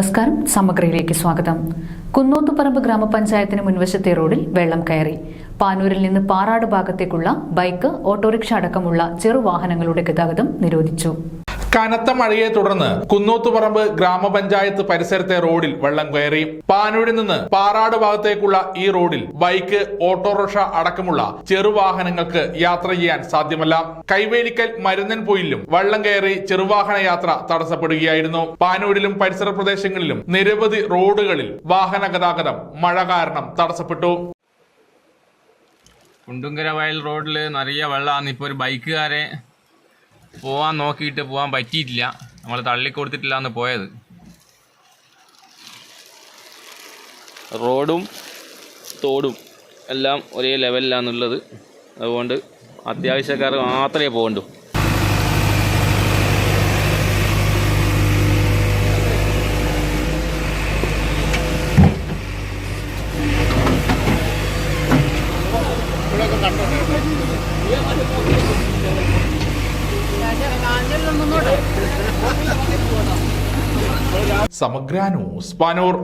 നമസ്കാരം. സമഗ്രയിലേക്ക് സ്വാഗതം. കുന്നോത്തുപറമ്പ് ഗ്രാമപഞ്ചായത്തിന് മുൻവശത്തെ റോഡിൽ വെള്ളം കയറി. പാനൂരിൽ നിന്ന് പാറാട് ഭാഗത്തേക്കുള്ള ബൈക്ക് ഓട്ടോറിക്ഷ അടക്കമുള്ള ചെറുവാഹനങ്ങളുടെ ഗതാഗതം നിരോധിച്ചു. കനത്ത മഴയെ തുടർന്ന് കുന്നോത്തുപറമ്പ് ഗ്രാമപഞ്ചായത്ത് പരിസരത്തെ റോഡിൽ വെള്ളം കയറി. പാനൂരിൽ നിന്ന് പാറാട് ഭാഗത്തേക്കുള്ള ഈ റോഡിൽ ബൈക്ക് ഓട്ടോറിക്ഷ അടക്കമുള്ള ചെറുവാഹനങ്ങൾക്ക് യാത്ര ചെയ്യാൻ സാധ്യമല്ല. കൈവേലിക്കൽ മരുന്നൻ പോയിലും വെള്ളം കയറി ചെറുവാഹന യാത്ര തടസ്സപ്പെടുകയായിരുന്നു. പാനൂരിലും പരിസര പ്രദേശങ്ങളിലും നിരവധി റോഡുകളിൽ വാഹന ഗതാഗതം മഴ കാരണം തടസ്സപ്പെട്ടു. കുണ്ടുങ്കര വയൽ റോഡിൽ നിറയെ വെള്ളമാണ് ഇപ്പോൾ ഒരു ബൈക്കുകാരെ പോവാൻ നോക്കിയിട്ട് പോകാൻ പറ്റിയിട്ടില്ല. നമ്മൾ തള്ളിക്കൊടുത്തിട്ടില്ല എന്ന് പോയത്. റോഡും തോടും എല്ലാം ഒരേ ലെവലിലാണുള്ളത്. അതുകൊണ്ട് അത്യാവശ്യക്കാർ മാത്രമേ പോകണ്ടൂ. സമഗ്ര ന്യൂസ്. പാനൂർ.